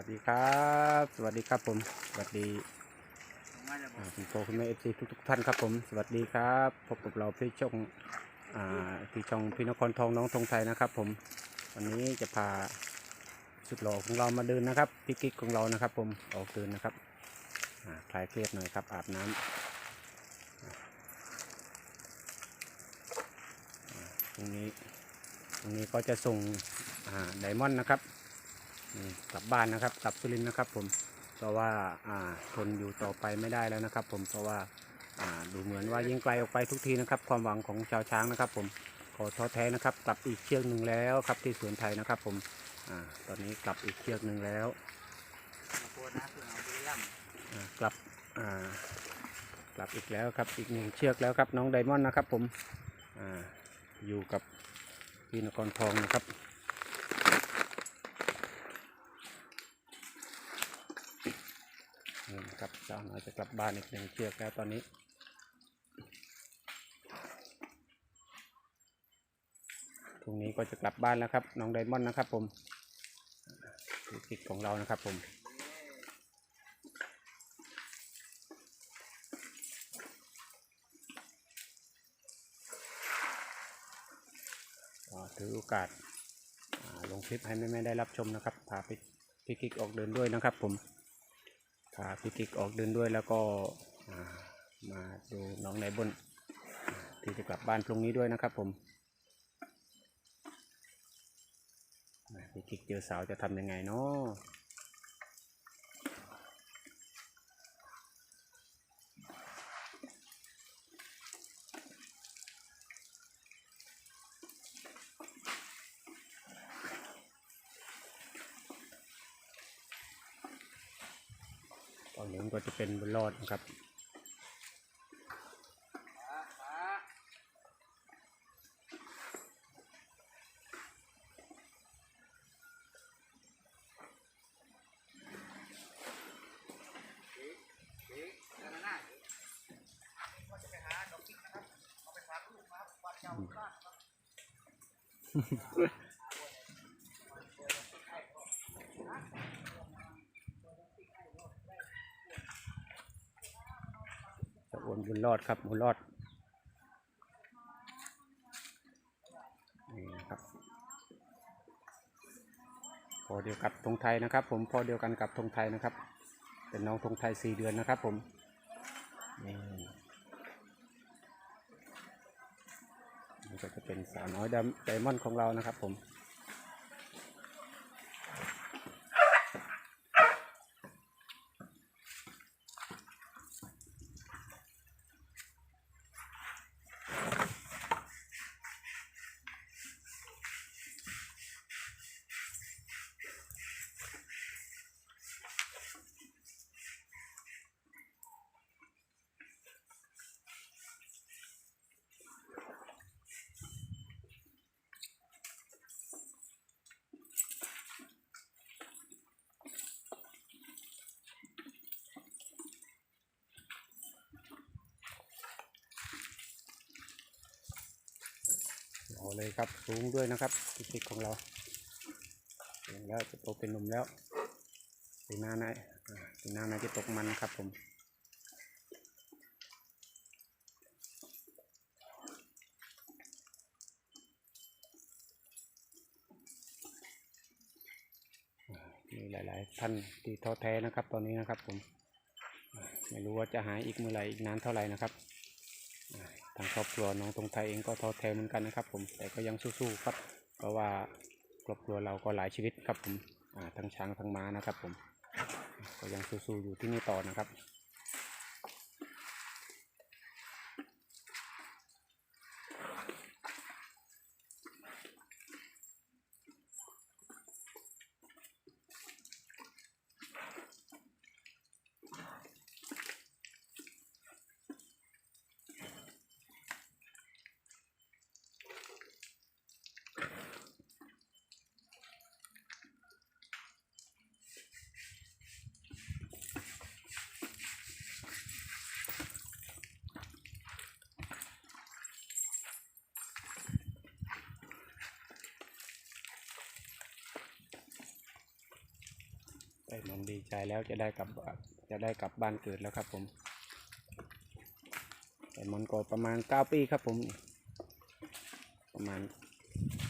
วัสดีครับ สวัสดีครับผม สวัสดีคุณโปคุณแม่เอฟซีทุกทุกๆท่านครับผม สวัสดีครับพบกับเราพี่ช่องพี่ช่องพี่นครทองน้องธงไทยนะครับ ผม วันนี้จะพาสุดหล่อของเรามาเดินนะครับพี่กิ๊กของเรานะครับ ผมออกเดินนะครับคลายเครียดหน่อยครับ อาบน้ำอ่าตรงนี้ตรงนี้ก็จะส่งไดมอนด์นะครับ กลับบ้านนะครับกลับสุรินทร์นะครับ ผมเพราะว่าทนอยู่ต่อไปไม่ได้แล้วนะครับ ผมเพราะว่าดูเหมือนว่ายิ่งไกลออกไปทุกทีนะครับ ความหวังของชาวช้างนะครับ ผมขอท้อแท้นะครับ กลับอีกเชือกหนึ่งแล้วครับที่สวนไทยนะครับ ผมอตอนนี้กลับอีกเชือกหนึ่งแล้วกลับกลับอีกแล้วครับอีกหนึ่งเชือกแล้วครับน้องไดมอนด์นะครับ ผมออยู่กับพี่นครทองนะครับ นี่นะ ครับสาวน้อยจะกลับบ้านอีกหนึ่งเชือกแล้วตอนนี้พรุ่งนี้ก็จะกลับบ้านแล้วครับ น้องไดมอนด์นะครับผมลูกศิษย์ของเรานะครับผมถือโอกาสลงคลิปให้แม่ๆได้รับชมนะครับ พาพี่พี่กิ๊กออกเดินด้วยนะครับผม พาพี่กิ๊กออกเดินด้วยแล้วก็มาดูน้องในบนที่จะกลับบ้านพรุ่งนี้ด้วยนะครับผมพี่กิ๊กเจอสาวจะทำยังไงเนาะ ตอนนี้ก็จะเป็นบุญรอดนะครับ วนบุญรอดครับบุญรอดนี่นะครับพอเดียวกับธงไทยนะครับ ผมพอเดียวกันกับธงไทยนะครับ เป็นน้องธงไทยสี่เดือนนะครับ ผมนี่ก็จะเป็นสาวน้อยไดมอนด์ของเรานะครับ ผม เลยครับ สูงด้วยนะครับพิกิกของเราแล้วจะโตเป็นหนุ่มแล้วปีหน้าไหนอ่าปีหน้าไหนจะตกมันครับผมมีหลาย ๆ ท่านที่ท้อแท้นะครับ ตอนนี้นะครับ ผม ไม่รู้ว่าจะหายอีกเมื่อไหร่อีกนานเท่าไหร่นะครับ ทางครอบครัวน้องตรงไทยเองก็ท้อแท้เหมือนกันนะครับ ผมแต่ก็ยังสู้ๆครับ เพราะว่าครอบครัวเราก็หลายชีวิตครับผมทั้งช้างทั้งม้านะครับ ผมก็ยังสู้ๆอยู่ที่นี่ต่อนะครับ อ มันดีใจแล้วจะได้กลับจะได้กลับบ้านเกิดแล้วครับผมแต่มันก็ประมาณเก้าปีครับผม ประมาณ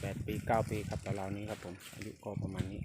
แปดปีเก้าปีครับราวๆนี้ครับผม อายุก็ประมาณนี้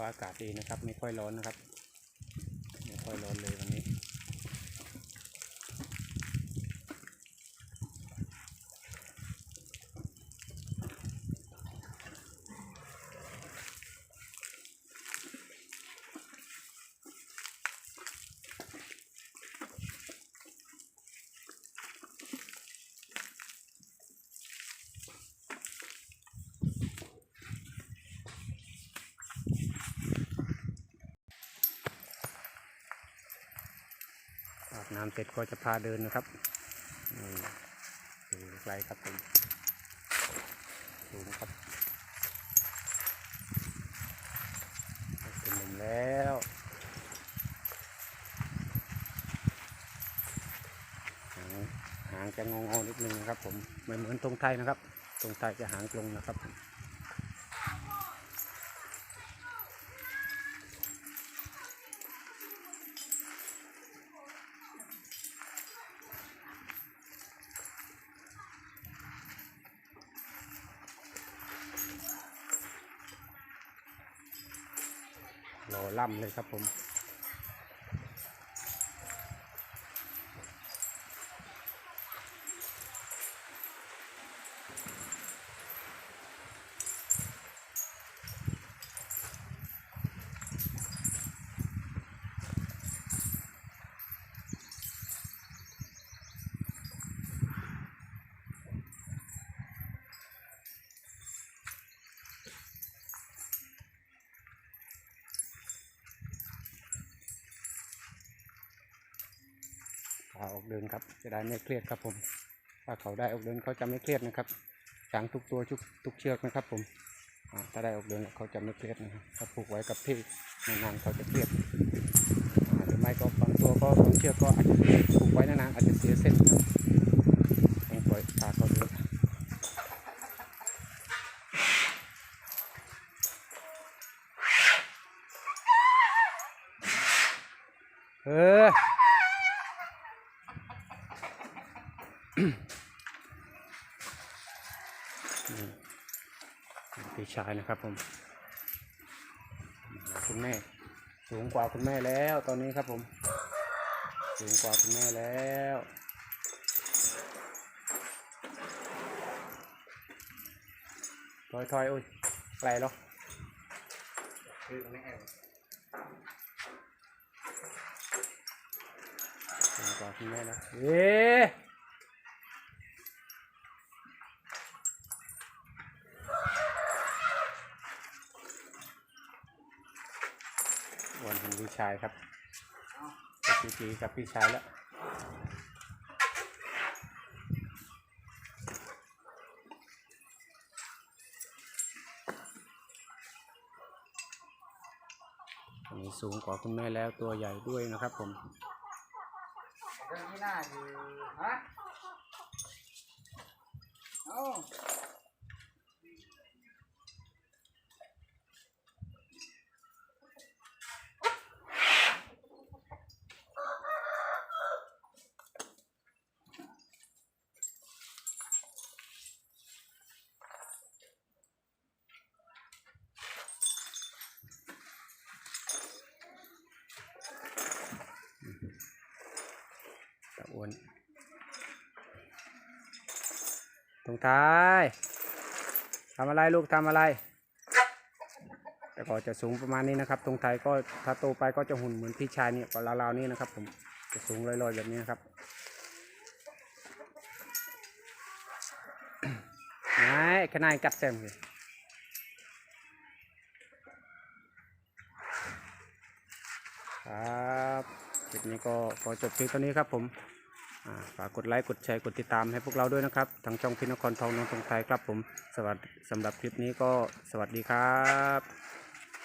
ฟ้าอากาศดีนะครับ ไม่ค่อยร้อนนะครับ ไม่ค่อยร้อนเลยวันนี้ น้ำเสร็จก็จะพาเดินนะครับดูไกลครับผมสูงครับเป็นหนุ่มแล้วหางหางจะงองๆนิดนึงนะครับผมไม่เหมือนตรงไทยนะครับ ตรงไทยจะหางตรงนะครับ หล่อล่ำเลยครับผมาออกเดินครับ จะได้ไม่เครียดครับผมถ้าเขาได้ออกเดินเขาจะไม่เครียดนะครับช้างทุกตัวทุกทุกเชือกนะครับ ผมถ้าได้ออกเดินเขาจะไม่เครียดนะครับถ้าผูกไว้กับที่นานๆเขาจะเครียดอ่าหรือไม่ก็บางตัวก็บางเชือกก็อาจจะผูกไว้นานๆอาจจะเสียเส้นครับต้องปล่อยพาเขาเดินเออ นี่ พี่ชายนะครับผมคุณแม่ สูงกว่าคุณแม่แล้วตอนนี้ครับผม สูงกว่าคุณแม่แล้วถอยถอยๆโอ้ยไกลแล้วคือตรอสูงกว่าคุณแม่แล้วเอ๊ะวันเห็นพี่ ชายครับกับพี่จีกับพี่ชายแล้วนี้สูงกว่าคุณแม่แล้วตัวใหญ่ด้วยนะครับผมเรื่องนี้น่าอยู่ฮะเอ อ้วนตรงท้ายทำอะไรลูกทำอะไร แต่ก็จะสูงประมาณนี้นะครับ ตรงไทายก็ถ้าโตไปก็จะหุ่นเหมือนพี่ชายเนี่ยก็ราวๆนี้นะครับ ผมจะสูงลอยๆแบบนี้นะครับไม่ขนายกัดเต็มเลยครับคลิปนี้ก็ขอจบคลิปเท่านี้ครับผม ฝากกดไลค์กดแชร์กดติดตามให้พวกเราด้วยนะครับทางช่องพินครทองนนทงไทยครับผมสวัสดีสำหรับคลิปนี้ก็สวัสดีครับ